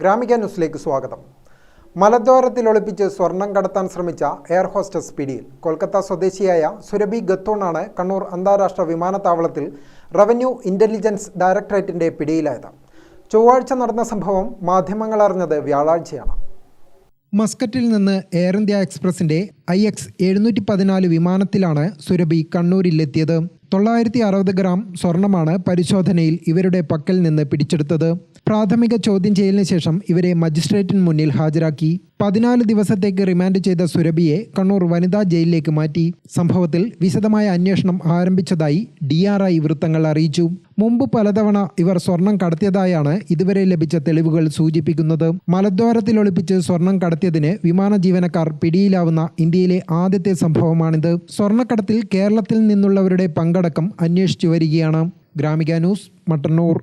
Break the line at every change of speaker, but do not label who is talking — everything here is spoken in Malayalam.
ഗ്രാമിക ന്യൂസിലേക്ക് സ്വാഗതം. മലദ്വാരത്തിൽ ഒളിപ്പിച്ച് സ്വർണം കടത്താൻ ശ്രമിച്ച എയർ ഹോസ്റ്റസ് പിടിയിൽ കൊൽക്കത്ത സ്വദേശിയായ സുരഭി ഗത്തോണാണ് കണ്ണൂർ അന്താരാഷ്ട്ര വിമാനത്താവളത്തിൽ റവന്യൂ ഇന്റലിജൻസ് ഡയറക്ടറേറ്റിന്റെ പിടിയിലായത്. ചൊവ്വാഴ്ച നടന്ന സംഭവം മാധ്യമങ്ങൾ അറിഞ്ഞത് വ്യാഴാഴ്ചയാണ്. മസ്കറ്റിൽ നിന്ന് എയർ ഇന്ത്യ എക്സ്പ്രസിന്റെ ഐ എക്സ് എഴുന്നൂറ്റി പതിനാല് വിമാനത്തിലാണ് സുരഭി കണ്ണൂരിലെത്തിയത്. തൊള്ളായിരത്തി അറുപത് ഗ്രാം സ്വർണമാണ് പരിശോധനയിൽ ഇവരുടെ പക്കൽ നിന്ന് പിടിച്ചെടുത്തത്. പ്രാഥമിക ചോദ്യം ചെയ്യലിന് ശേഷം ഇവരെ മജിസ്ട്രേറ്റിന് മുന്നിൽ ഹാജരാക്കി. പതിനാല് ദിവസത്തേക്ക് റിമാൻഡ് ചെയ്ത സുരഭിയെ കണ്ണൂർ വനിതാ ജയിലിലേക്ക് മാറ്റി. സംഭവത്തിൽ വിശദമായ അന്വേഷണം ആരംഭിച്ചതായി ഡി വൃത്തങ്ങൾ അറിയിച്ചു. മുമ്പ് പലതവണ ഇവർ സ്വർണം കടത്തിയതായാണ് ഇതുവരെ ലഭിച്ച തെളിവുകൾ സൂചിപ്പിക്കുന്നത്. മലദ്വാരത്തിൽ ഒളിപ്പിച്ച് സ്വർണം കടത്തിയതിന് വിമാന ജീവനക്കാർ പിടിയിലാവുന്ന ഇന്ത്യയിലെ ആദ്യത്തെ സംഭവമാണിത്. സ്വർണക്കടത്തിൽ കേരളത്തിൽ നിന്നുള്ളവരുടെ പങ്കടക്കം അന്വേഷിച്ചു വരികയാണ്. ഗ്രാമിക ന്യൂസ് മട്ടന്നൂർ.